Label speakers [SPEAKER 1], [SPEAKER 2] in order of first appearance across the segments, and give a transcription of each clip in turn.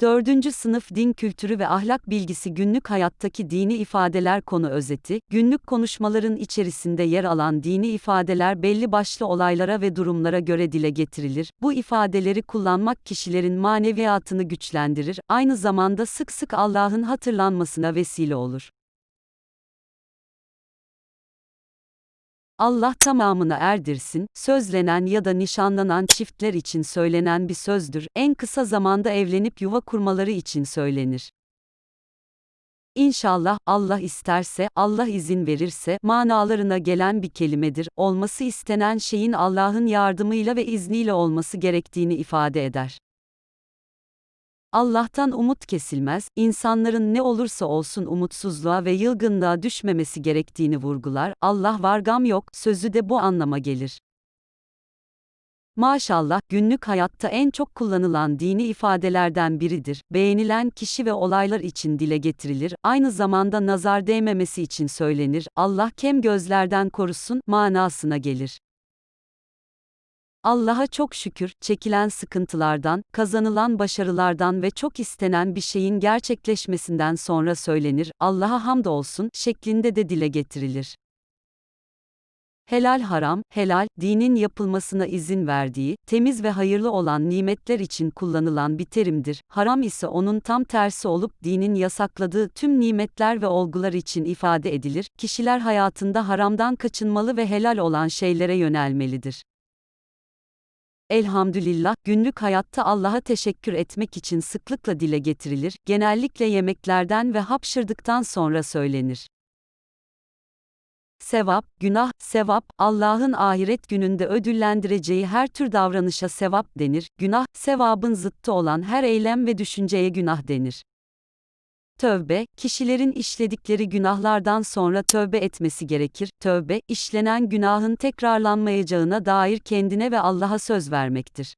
[SPEAKER 1] Dördüncü sınıf din kültürü ve ahlak bilgisi günlük hayattaki dini ifadeler konu özeti, günlük konuşmaların içerisinde yer alan dini ifadeler belli başlı olaylara ve durumlara göre dile getirilir. Bu ifadeleri kullanmak kişilerin maneviyatını güçlendirir, aynı zamanda sık sık Allah'ın hatırlanmasına vesile olur. Allah tamamını erdirsin, sözlenen ya da nişanlanan çiftler için söylenen bir sözdür, en kısa zamanda evlenip yuva kurmaları için söylenir. İnşallah, Allah isterse, Allah izin verirse, manalarına gelen bir kelimedir, olması istenen şeyin Allah'ın yardımıyla ve izniyle olması gerektiğini ifade eder. Allah'tan umut kesilmez, insanların ne olursa olsun umutsuzluğa ve yılgınlığa düşmemesi gerektiğini vurgular, Allah var gam yok, sözü de bu anlama gelir. Maşallah, günlük hayatta en çok kullanılan dini ifadelerden biridir. Beğenilen kişi ve olaylar için dile getirilir, aynı zamanda nazar değmemesi için söylenir, Allah kem gözlerden korusun, manasına gelir. Allah'a çok şükür, çekilen sıkıntılardan, kazanılan başarılardan ve çok istenen bir şeyin gerçekleşmesinden sonra söylenir, Allah'a hamdolsun şeklinde de dile getirilir. Helal haram, helal, dinin yapılmasına izin verdiği, temiz ve hayırlı olan nimetler için kullanılan bir terimdir. Haram ise onun tam tersi olup dinin yasakladığı tüm nimetler ve olgular için ifade edilir. Kişiler hayatında haramdan kaçınmalı ve helal olan şeylere yönelmelidir. Elhamdülillah, günlük hayatta Allah'a teşekkür etmek için sıklıkla dile getirilir, genellikle yemeklerden ve hapşırdıktan sonra söylenir. Sevap, günah, sevap, Allah'ın ahiret gününde ödüllendireceği her tür davranışa sevap denir, günah, sevabın zıttı olan her eylem ve düşünceye günah denir. Tövbe, kişilerin işledikleri günahlardan sonra tövbe etmesi gerekir. Tövbe, işlenen günahın tekrarlanmayacağına dair kendine ve Allah'a söz vermektir.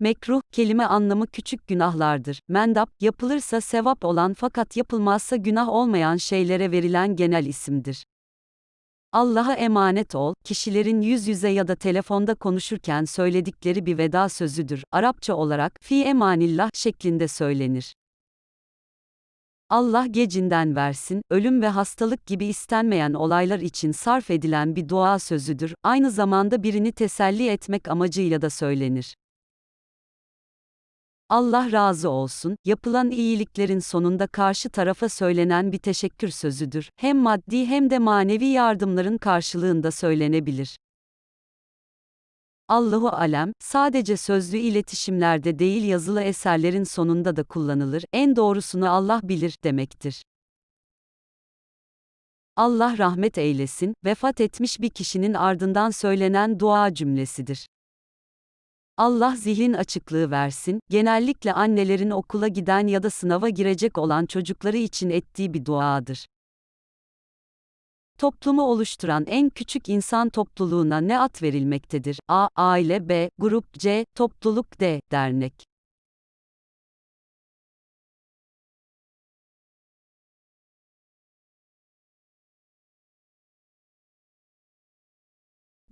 [SPEAKER 1] Mekruh, kelime anlamı küçük günahlardır. Mendap, yapılırsa sevap olan fakat yapılmazsa günah olmayan şeylere verilen genel isimdir. Allah'a emanet ol, kişilerin yüz yüze ya da telefonda konuşurken söyledikleri bir veda sözüdür. Arapça olarak, fi emanillah şeklinde söylenir. Allah gecinden versin, ölüm ve hastalık gibi istenmeyen olaylar için sarf edilen bir dua sözüdür, aynı zamanda birini teselli etmek amacıyla da söylenir. Allah razı olsun, yapılan iyiliklerin sonunda karşı tarafa söylenen bir teşekkür sözüdür. Hem maddi hem de manevi yardımların karşılığında söylenebilir. Allahu alem, sadece sözlü iletişimlerde değil yazılı eserlerin sonunda da kullanılır, en doğrusunu Allah bilir demektir. Allah rahmet eylesin, vefat etmiş bir kişinin ardından söylenen dua cümlesidir. Allah zihin açıklığı versin, genellikle annelerin okula giden ya da sınava girecek olan çocukları için ettiği bir duadır. Toplumu oluşturan en küçük insan topluluğuna ne ad verilmektedir? A. Aile B. Grup C. Topluluk D. Dernek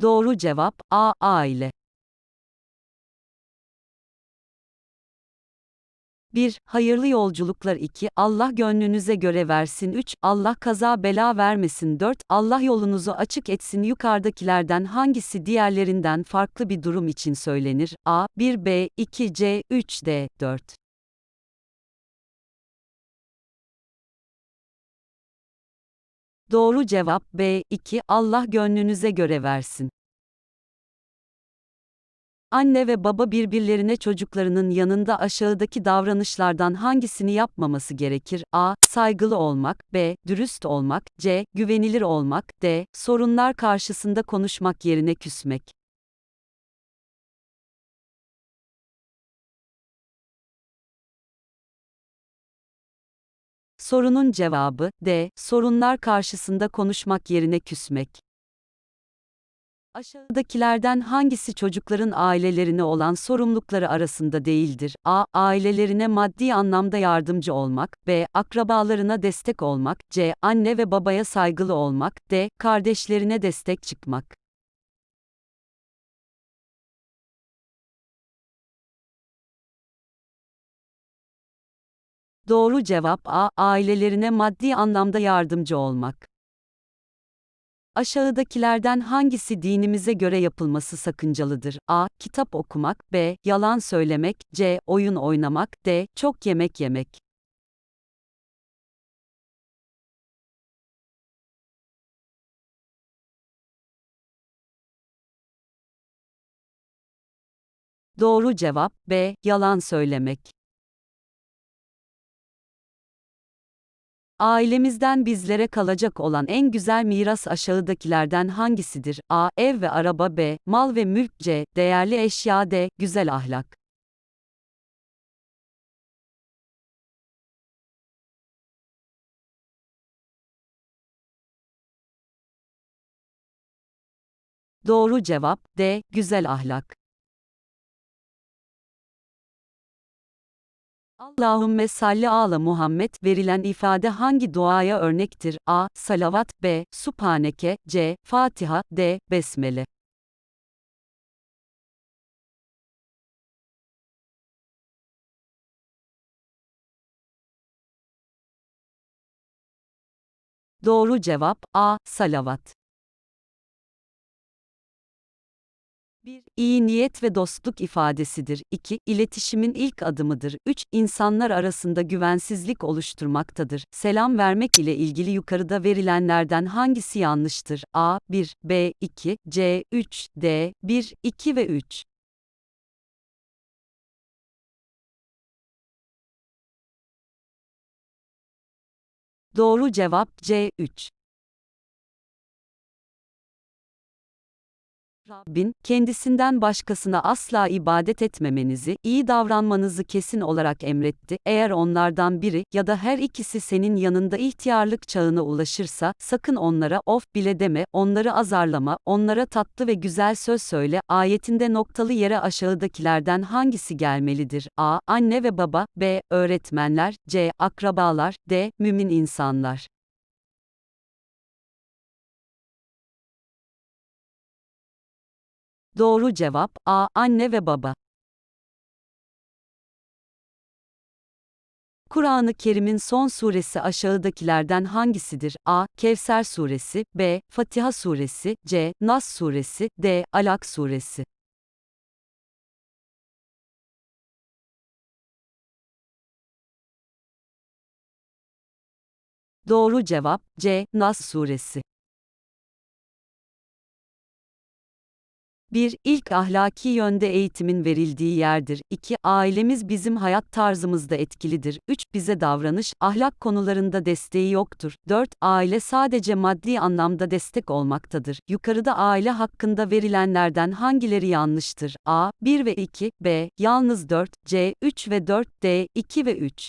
[SPEAKER 1] Doğru cevap A. Aile 1. Hayırlı yolculuklar 2. Allah gönlünüze göre versin 3. Allah kaza bela vermesin 4. Allah yolunuzu açık etsin yukarıdakilerden hangisi diğerlerinden farklı bir durum için söylenir? A. 1b, 2c, 3d, 4. Doğru cevap B. 2. Allah gönlünüze göre versin. Anne ve baba birbirlerine çocuklarının yanında aşağıdaki davranışlardan hangisini yapmaması gerekir? A. Saygılı olmak, B. Dürüst olmak, C. Güvenilir olmak, D. Sorunlar karşısında konuşmak yerine küsmek. Sorunun cevabı D. Sorunlar karşısında konuşmak yerine küsmek. Aşağıdakilerden hangisi çocukların ailelerine olan sorumlulukları arasında değildir? A. Ailelerine maddi anlamda yardımcı olmak. B. Akrabalarına destek olmak. C. Anne ve babaya saygılı olmak. D. Kardeşlerine destek çıkmak. Doğru cevap A. Ailelerine maddi anlamda yardımcı olmak. Aşağıdakilerden hangisi dinimize göre yapılması sakıncalıdır? A. Kitap okumak B. Yalan söylemek C. Oyun oynamak D. Çok yemek yemek Doğru cevap B. Yalan söylemek. Ailemizden bizlere kalacak olan en güzel miras aşağıdakilerden hangisidir? A. Ev ve araba B. Mal ve mülk C. Değerli eşya D. Güzel ahlak Doğru cevap D. Güzel ahlak Allahümme salli ala Muhammed verilen ifade hangi duaya örnektir? A. Salavat B. Subhaneke C. Fatiha D. Besmele Doğru cevap A. Salavat 1. İyi niyet ve dostluk ifadesidir. 2. İletişimin ilk adımıdır. 3. İnsanlar arasında güvensizlik oluşturmaktadır. Selam vermek ile ilgili yukarıda verilenlerden hangisi yanlıştır? A. 1, B. 2, C. 3, D. 1, 2 ve 3. Doğru cevap C. 3. Rabbin, kendisinden başkasına asla ibadet etmemenizi, iyi davranmanızı kesin olarak emretti. Eğer onlardan biri ya da her ikisi senin yanında ihtiyarlık çağına ulaşırsa, sakın onlara of bile deme, onları azarlama, onlara tatlı ve güzel söz söyle. Ayetinde noktalı yere aşağıdakilerden hangisi gelmelidir? A. Anne ve baba, B. Öğretmenler, C. Akrabalar, D. Mümin insanlar. Doğru cevap A. Anne ve baba. Kur'an-ı Kerim'in son suresi aşağıdakilerden hangisidir? A. Kevser suresi, B. Fatiha suresi, C. Nas suresi, D. Alak suresi. Doğru cevap C. Nas suresi. 1. İlk ahlaki yönde eğitimin verildiği yerdir. 2. Ailemiz bizim hayat tarzımızda etkilidir. 3. Bize davranış, ahlak konularında desteği yoktur. 4. Aile sadece maddi anlamda destek olmaktadır. Yukarıda aile hakkında verilenlerden hangileri yanlıştır? A. 1 ve 2, B. Yalnız 4, C. 3 ve 4, D. 2 ve 3.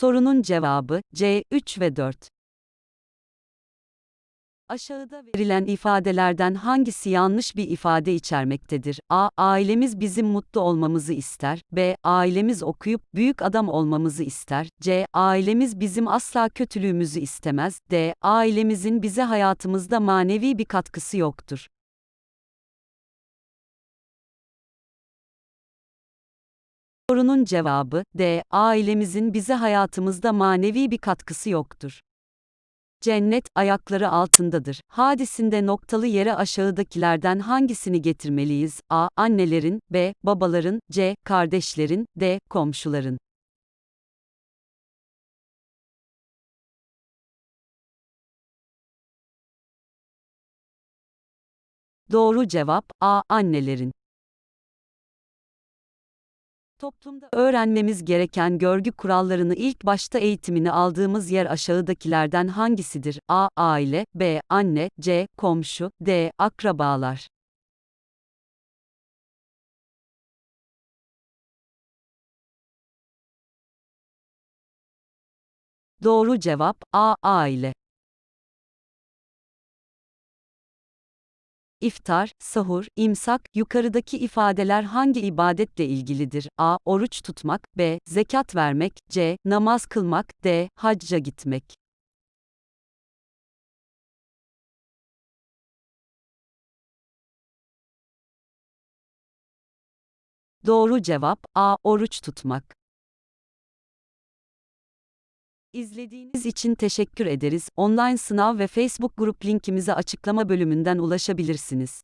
[SPEAKER 1] Sorunun cevabı C 3 ve 4. Aşağıda verilen ifadelerden hangisi yanlış bir ifade içermektedir? A. Ailemiz bizim mutlu olmamızı ister. B. Ailemiz okuyup büyük adam olmamızı ister. C. Ailemiz bizim asla kötülüğümüzü istemez. D. Ailemizin bize hayatımızda manevi bir katkısı yoktur. Sorunun cevabı D. Ailemizin bize hayatımızda manevi bir katkısı yoktur. Cennet ayakları altındadır. Hadisinde noktalı yere aşağıdakilerden hangisini getirmeliyiz? A. Annelerin, B. Babaların, C. Kardeşlerin, D. Komşuların. Doğru cevap A. Annelerin. Toplumda öğrenmemiz gereken görgü kurallarını ilk başta eğitimini aldığımız yer aşağıdakilerden hangisidir? A. Aile, B. Anne, C. Komşu, D. Akrabalar. Doğru cevap A. Aile. İftar, sahur, imsak, yukarıdaki ifadeler hangi ibadetle ilgilidir? A. Oruç tutmak, B. Zekat vermek, C. Namaz kılmak, D. Hacca gitmek. Doğru cevap A. Oruç tutmak. İzlediğiniz için teşekkür ederiz. Online sınav ve Facebook grup linkimize açıklama bölümünden ulaşabilirsiniz.